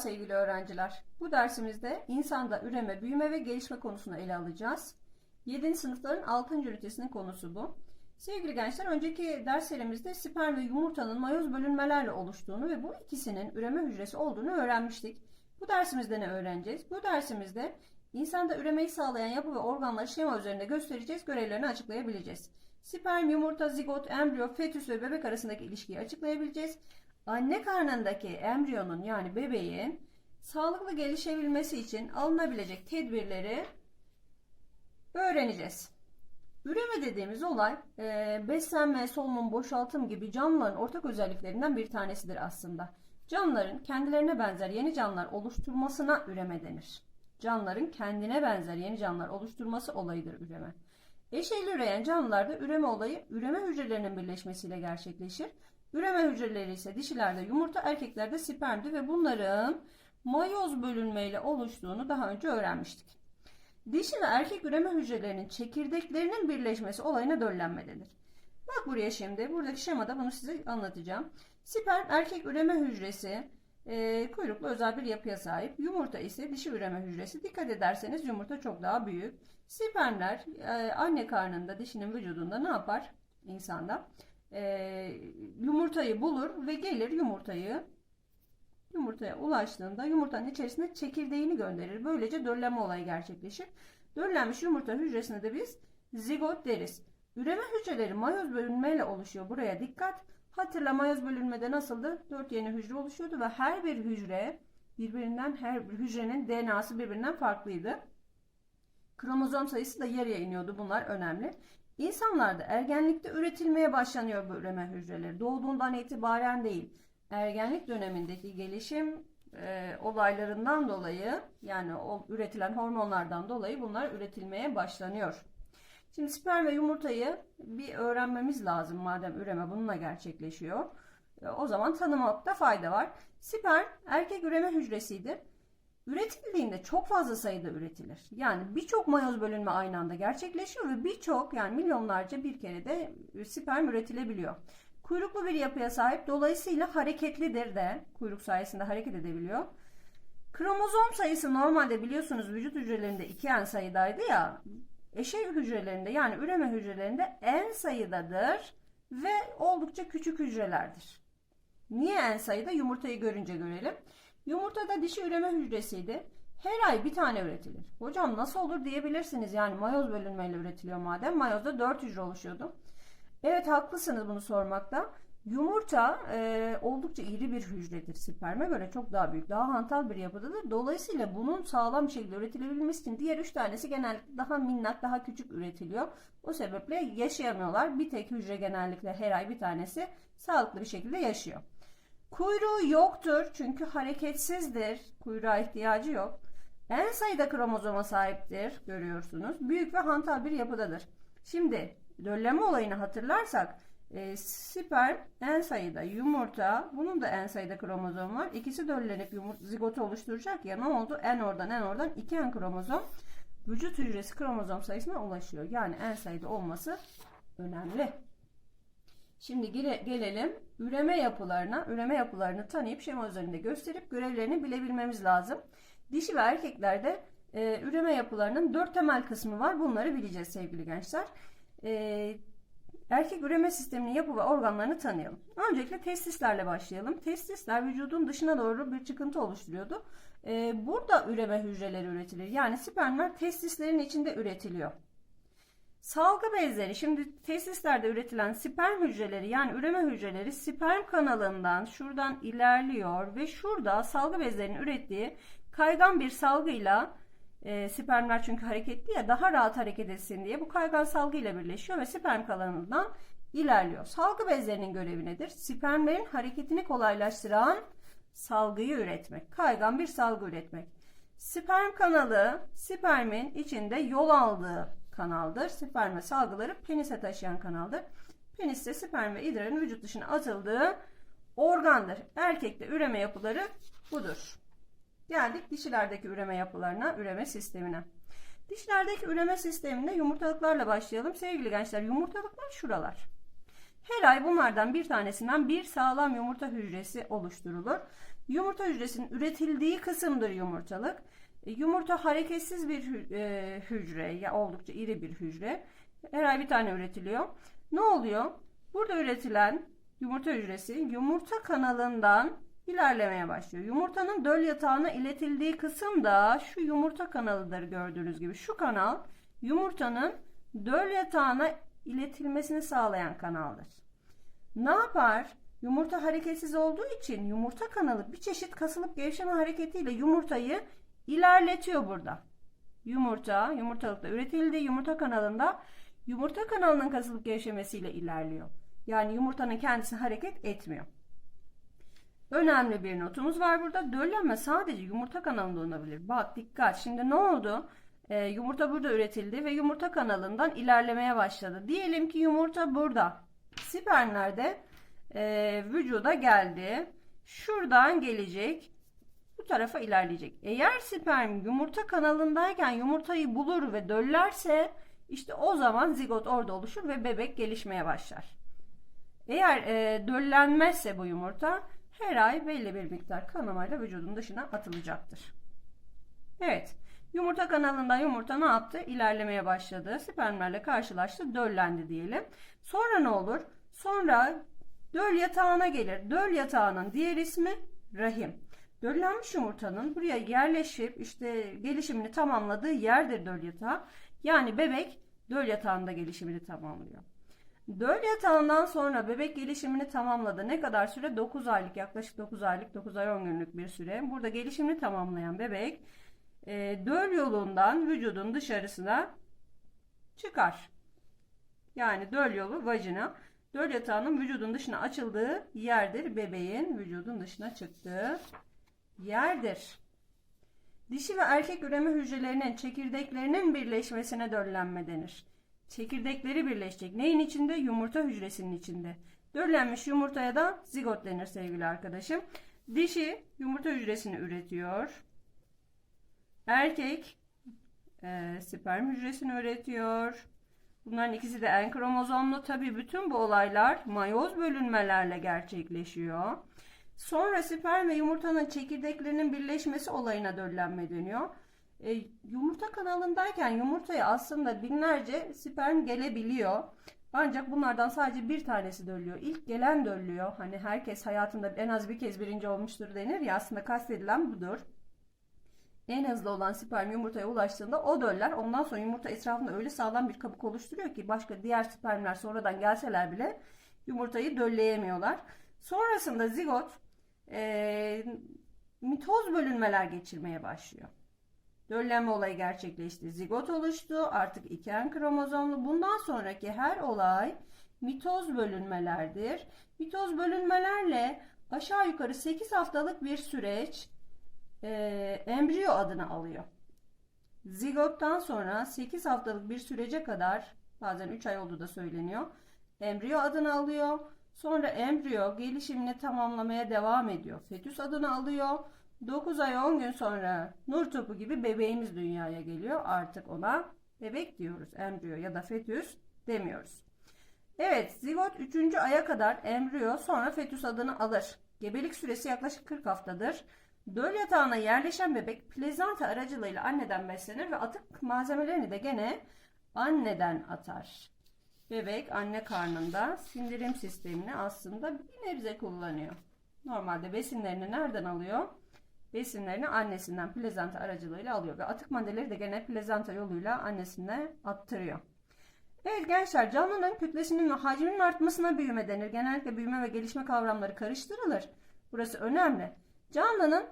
Sevgili öğrenciler. Bu dersimizde insanda üreme, büyüme ve gelişme konusunu ele alacağız. 7. sınıfların 6. ünitesinin konusu bu. Sevgili gençler, önceki derslerimizde sperm ve yumurtanın mayoz bölünmelerle oluştuğunu ve bu ikisinin üreme hücresi olduğunu öğrenmiştik. Bu dersimizde ne öğreneceğiz? Bu dersimizde insanda üremeyi sağlayan yapı ve organları şema üzerinde göstereceğiz, görevlerini açıklayabileceğiz. Sperm, yumurta, zigot, embriyo, fetüs ve bebek arasındaki ilişkiyi açıklayabileceğiz. Anne karnındaki embriyonun yani bebeğin sağlıklı gelişebilmesi için alınabilecek tedbirleri öğreneceğiz. Üreme dediğimiz olay e, beslenme, solunum, boşaltım gibi canlıların ortak özelliklerinden bir tanesidir aslında. Canlıların kendilerine benzer yeni canlılar oluşturmasına üreme denir. Canlıların kendine benzer yeni canlılar oluşturması olayıdır üreme. Eşeyli üreyen canlılarda üreme olayı üreme hücrelerinin birleşmesiyle gerçekleşir. Üreme hücreleri ise dişilerde yumurta, erkeklerde spermdi ve bunların mayoz bölünmeyle oluştuğunu daha önce öğrenmiştik. Dişi ve erkek üreme hücrelerinin çekirdeklerinin birleşmesi olayına döllenme denir. Bak buraya şimdi. Buradaki şemada bunu size anlatacağım. Sperm erkek üreme hücresi e, kuyruklu özel bir yapıya sahip. Yumurta ise dişi üreme hücresi. Dikkat ederseniz yumurta çok daha büyük. Spermler e, anne karnında dişinin vücudunda ne yapar? insanda? E, yumurtayı bulur ve gelir yumurtayı yumurtaya ulaştığında yumurtanın içerisine çekirdeğini gönderir. Böylece döllenme olayı gerçekleşir. Döllenmiş yumurta hücresine de biz zigot deriz. Üreme hücreleri mayoz bölünmeyle oluşuyor. Buraya dikkat. Hatırla mayoz bölünmede nasıldı? 4 yeni hücre oluşuyordu ve her bir hücre birbirinden her bir hücrenin DNA'sı birbirinden farklıydı. Kromozom sayısı da yarıya iniyordu. Bunlar önemli. İnsanlarda ergenlikte üretilmeye başlanıyor bu üreme hücreleri. Doğduğundan itibaren değil. Ergenlik dönemindeki gelişim e, olaylarından dolayı yani o üretilen hormonlardan dolayı bunlar üretilmeye başlanıyor. Şimdi sperm ve yumurtayı bir öğrenmemiz lazım madem üreme bununla gerçekleşiyor. E, o zaman tanımakta fayda var. Sperm erkek üreme hücresidir. Üretildiğinde çok fazla sayıda üretilir. Yani birçok mayoz bölünme aynı anda gerçekleşiyor ve birçok yani milyonlarca bir kere de sperm üretilebiliyor. Kuyruklu bir yapıya sahip dolayısıyla hareketlidir de kuyruk sayesinde hareket edebiliyor. Kromozom sayısı normalde biliyorsunuz vücut hücrelerinde iki en sayıdaydı ya eşey hücrelerinde yani üreme hücrelerinde en sayıdadır ve oldukça küçük hücrelerdir. Niye en sayıda? Yumurtayı görünce görelim. Yumurtada dişi üreme hücresiydi. Her ay bir tane üretilir. Hocam nasıl olur diyebilirsiniz. Yani mayoz bölünmeyle üretiliyor madem. Mayozda 4 hücre oluşuyordu. Evet haklısınız bunu sormakta. Yumurta e, oldukça iri bir hücredir. Sperme göre çok daha büyük, daha hantal bir yapıdadır. Dolayısıyla bunun sağlam bir şekilde üretilebilmesi için diğer üç tanesi genellikle daha minnak, daha küçük üretiliyor. O sebeple yaşayamıyorlar. Bir tek hücre genellikle her ay bir tanesi sağlıklı bir şekilde yaşıyor. Kuyruğu yoktur çünkü hareketsizdir. Kuyruğa ihtiyacı yok. En sayıda kromozoma sahiptir görüyorsunuz. Büyük ve hantal bir yapıdadır. Şimdi dölleme olayını hatırlarsak e, sperm en sayıda yumurta bunun da en sayıda kromozom var. İkisi döllenip yumurta, zigotu oluşturacak ya ne oldu? En oradan en oradan iki en kromozom vücut hücresi kromozom sayısına ulaşıyor. Yani en sayıda olması önemli. Şimdi gelelim üreme yapılarına. Üreme yapılarını tanıyıp şema üzerinde gösterip görevlerini bilebilmemiz lazım. Dişi ve erkeklerde e, üreme yapılarının dört temel kısmı var. Bunları bileceğiz sevgili gençler. E, erkek üreme sisteminin yapı ve organlarını tanıyalım. Öncelikle testislerle başlayalım. Testisler vücudun dışına doğru bir çıkıntı oluşturuyordu. E, burada üreme hücreleri üretilir. Yani spermler testislerin içinde üretiliyor. Salgı bezleri şimdi tesislerde üretilen sperm hücreleri yani üreme hücreleri sperm kanalından şuradan ilerliyor ve şurada salgı bezlerinin ürettiği kaygan bir salgıyla e, spermler çünkü hareketli ya daha rahat hareket etsin diye bu kaygan salgıyla birleşiyor ve sperm kanalından ilerliyor. Salgı bezlerinin görevi nedir? Spermlerin hareketini kolaylaştıran salgıyı üretmek. Kaygan bir salgı üretmek. Sperm kanalı spermin içinde yol aldığı kanaldır. Sperm salgıları penise taşıyan kanaldır. Penis ise sperm ve idrarın vücut dışına atıldığı organdır. Erkekte üreme yapıları budur. Geldik dişilerdeki üreme yapılarına, üreme sistemine. Dişlerdeki üreme sisteminde yumurtalıklarla başlayalım. Sevgili gençler yumurtalıklar şuralar. Her ay bunlardan bir tanesinden bir sağlam yumurta hücresi oluşturulur. Yumurta hücresinin üretildiği kısımdır yumurtalık. E, Yumurta hareketsiz bir e, hücre, ya oldukça iri bir hücre. Her ay bir tane üretiliyor. Ne oluyor? Burada üretilen yumurta hücresi yumurta kanalından ilerlemeye başlıyor. Yumurtanın döl yatağına iletildiği kısım da şu yumurta kanalıdır gördüğünüz gibi. Şu kanal yumurtanın döl yatağına iletilmesini sağlayan kanaldır. Ne yapar? Yumurta hareketsiz olduğu için yumurta kanalı bir çeşit kasılıp gevşeme hareketiyle yumurtayı ilerletiyor burada. Yumurta, yumurtalıkta üretildi. Yumurta kanalında yumurta kanalının kasılıp gevşemesiyle ilerliyor. Yani yumurtanın kendisi hareket etmiyor. Önemli bir notumuz var burada. Döllenme sadece yumurta kanalında olabilir. Bak dikkat. Şimdi ne oldu? Ee, yumurta burada üretildi ve yumurta kanalından ilerlemeye başladı. Diyelim ki yumurta burada. Spermler de e, vücuda geldi. Şuradan gelecek. Tarafa ilerleyecek. Eğer sperm yumurta kanalındayken yumurtayı bulur ve döllerse işte o zaman zigot orada oluşur ve bebek gelişmeye başlar. Eğer e, döllenmezse bu yumurta her ay belli bir miktar kanamayla vücudun dışına atılacaktır. Evet. Yumurta kanalında yumurta ne yaptı? İlerlemeye başladı. Spermlerle karşılaştı. Döllendi diyelim. Sonra ne olur? Sonra döl yatağına gelir. Döl yatağının diğer ismi rahim. Döllenmiş yumurtanın buraya yerleşip işte gelişimini tamamladığı yerdir döl yatağı. Yani bebek döl yatağında gelişimini tamamlıyor. Döl yatağından sonra bebek gelişimini tamamladı. Ne kadar süre? 9 aylık, yaklaşık 9 aylık, 9 ay 10 günlük bir süre. Burada gelişimini tamamlayan bebek e, döl yolundan vücudun dışarısına çıkar. Yani döl yolu vajina. Döl yatağının vücudun dışına açıldığı yerdir. Bebeğin vücudun dışına çıktığı yerdir. Dişi ve erkek üreme hücrelerinin çekirdeklerinin birleşmesine döllenme denir. Çekirdekleri birleşecek. Neyin içinde? Yumurta hücresinin içinde. Döllenmiş yumurtaya da zigot denir sevgili arkadaşım. Dişi yumurta hücresini üretiyor. Erkek e, sperm hücresini üretiyor. Bunların ikisi de en kromozomlu. Tabi bütün bu olaylar mayoz bölünmelerle gerçekleşiyor. Sonra sperm ve yumurtanın çekirdeklerinin birleşmesi olayına döllenme deniyor. E, yumurta kanalındayken yumurtaya aslında binlerce sperm gelebiliyor. Ancak bunlardan sadece bir tanesi döllüyor. İlk gelen döllüyor. Hani herkes hayatında en az bir kez birinci olmuştur denir ya aslında kastedilen budur. En hızlı olan sperm yumurtaya ulaştığında o döller. Ondan sonra yumurta etrafında öyle sağlam bir kabuk oluşturuyor ki başka diğer spermler sonradan gelseler bile yumurtayı dölleyemiyorlar. Sonrasında zigot e, mitoz bölünmeler geçirmeye başlıyor. Döllenme olayı gerçekleşti. Zigot oluştu. Artık iki en kromozomlu. Bundan sonraki her olay mitoz bölünmelerdir. Mitoz bölünmelerle aşağı yukarı 8 haftalık bir süreç e, embriyo adını alıyor. Zigottan sonra 8 haftalık bir sürece kadar bazen 3 ay olduğu da söyleniyor. Embriyo adını alıyor. Sonra embriyo gelişimini tamamlamaya devam ediyor. Fetüs adını alıyor. 9 ay 10 gün sonra nur topu gibi bebeğimiz dünyaya geliyor. Artık ona bebek diyoruz. Embriyo ya da fetüs demiyoruz. Evet zigot 3. aya kadar embriyo sonra fetüs adını alır. Gebelik süresi yaklaşık 40 haftadır. Döl yatağına yerleşen bebek plezanta aracılığıyla anneden beslenir ve atık malzemelerini de gene anneden atar. Bebek anne karnında sindirim sistemini aslında bir nebze kullanıyor. Normalde besinlerini nereden alıyor? Besinlerini annesinden plezanta aracılığıyla alıyor ve atık maddeleri de gene plezanta yoluyla annesine attırıyor. Evet gençler canlının kütlesinin ve hacminin artmasına büyüme denir. Genellikle büyüme ve gelişme kavramları karıştırılır. Burası önemli. Canlının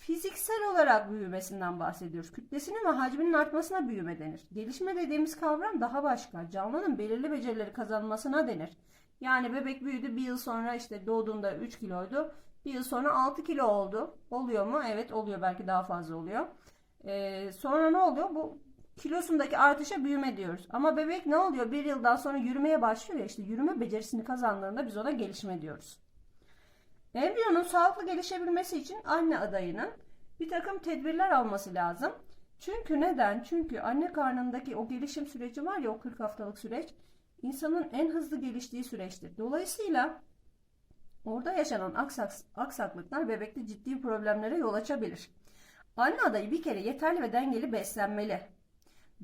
fiziksel olarak büyümesinden bahsediyoruz. Kütlesinin ve hacminin artmasına büyüme denir. Gelişme dediğimiz kavram daha başka. Canlının belirli becerileri kazanmasına denir. Yani bebek büyüdü bir yıl sonra işte doğduğunda 3 kiloydu. Bir yıl sonra 6 kilo oldu. Oluyor mu? Evet oluyor. Belki daha fazla oluyor. Ee, sonra ne oluyor? Bu kilosundaki artışa büyüme diyoruz. Ama bebek ne oluyor? Bir yıldan sonra yürümeye başlıyor ya işte yürüme becerisini kazandığında biz ona gelişme diyoruz. Embriyonun sağlıklı gelişebilmesi için anne adayının bir takım tedbirler alması lazım. Çünkü neden? Çünkü anne karnındaki o gelişim süreci var ya o 40 haftalık süreç insanın en hızlı geliştiği süreçtir. Dolayısıyla Orada yaşanan aksak- aksaklıklar bebekte ciddi problemlere yol açabilir. Anne adayı bir kere yeterli ve dengeli beslenmeli.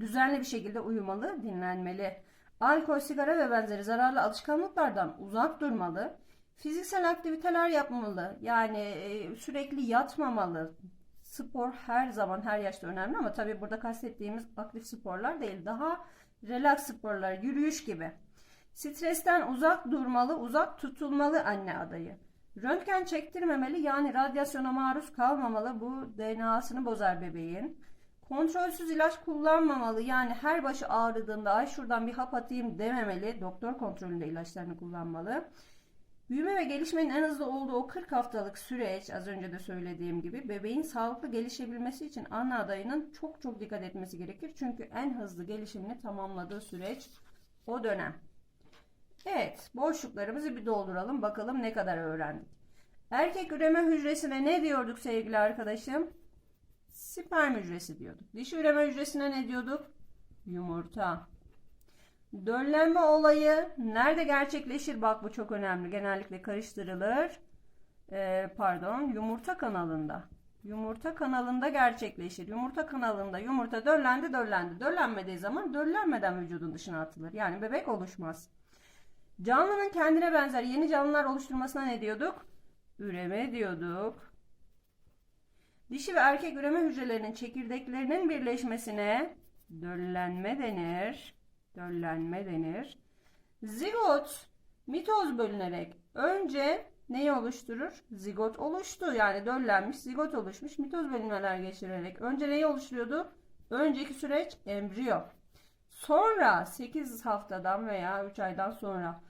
Düzenli bir şekilde uyumalı, dinlenmeli. Alkol, sigara ve benzeri zararlı alışkanlıklardan uzak durmalı. Fiziksel aktiviteler yapmalı. Yani e, sürekli yatmamalı. Spor her zaman her yaşta önemli ama tabii burada kastettiğimiz aktif sporlar değil. Daha relax sporlar, yürüyüş gibi. Stresten uzak durmalı, uzak tutulmalı anne adayı. Röntgen çektirmemeli yani radyasyona maruz kalmamalı. Bu DNA'sını bozar bebeğin. Kontrolsüz ilaç kullanmamalı. Yani her başı ağrıdığında ay şuradan bir hap atayım dememeli. Doktor kontrolünde ilaçlarını kullanmalı. Büyüme ve gelişmenin en hızlı olduğu o 40 haftalık süreç az önce de söylediğim gibi bebeğin sağlıklı gelişebilmesi için anne adayının çok çok dikkat etmesi gerekir. Çünkü en hızlı gelişimini tamamladığı süreç o dönem. Evet, boşluklarımızı bir dolduralım. Bakalım ne kadar öğrendik. Erkek üreme hücresine ne diyorduk sevgili arkadaşım? Sperm hücresi diyorduk. Dişi üreme hücresine ne diyorduk? Yumurta. Döllenme olayı nerede gerçekleşir? Bak bu çok önemli. Genellikle karıştırılır. Ee, pardon, yumurta kanalında. Yumurta kanalında gerçekleşir. Yumurta kanalında yumurta döllendi döllendi. Döllenmediği zaman döllenmeden vücudun dışına atılır. Yani bebek oluşmaz. Canlının kendine benzer yeni canlılar oluşturmasına ne diyorduk? Üreme diyorduk. Dişi ve erkek üreme hücrelerinin çekirdeklerinin birleşmesine döllenme denir. Döllenme denir. Zigot mitoz bölünerek önce neyi oluşturur? Zigot oluştu. Yani döllenmiş, zigot oluşmuş. Mitoz bölünmeler geçirerek önce neyi oluşturuyordu? Önceki süreç embriyo. Sonra 8 haftadan veya 3 aydan sonra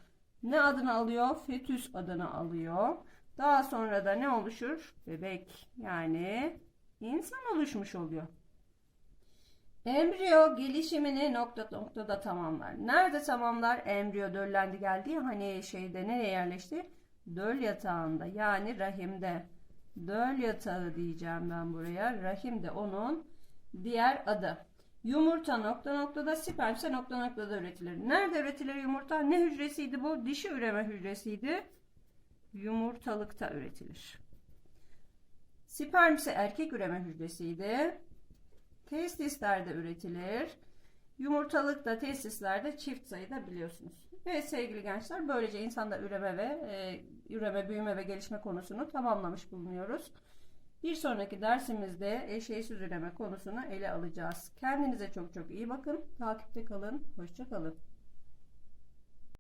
ne adını alıyor? Fetüs adını alıyor. Daha sonra da ne oluşur? Bebek yani insan oluşmuş oluyor. Embriyo gelişimini nokta noktada tamamlar. Nerede tamamlar? Embriyo döllendi geldi hani şeyde nereye yerleşti? Döl yatağında yani rahimde. Döl yatağı diyeceğim ben buraya. Rahim de onun diğer adı. Yumurta nokta noktada, sperm ise nokta noktada üretilir. Nerede üretilir yumurta? Ne hücresiydi bu? Dişi üreme hücresiydi. Yumurtalıkta üretilir. Sperm ise erkek üreme hücresiydi. Testislerde üretilir. Yumurtalıkta, testislerde çift sayıda biliyorsunuz. Evet sevgili gençler böylece insanda üreme ve e, üreme, büyüme ve gelişme konusunu tamamlamış bulunuyoruz. Bir sonraki dersimizde eşeğsiz üreme konusunu ele alacağız. Kendinize çok çok iyi bakın. Takipte kalın. Hoşça kalın.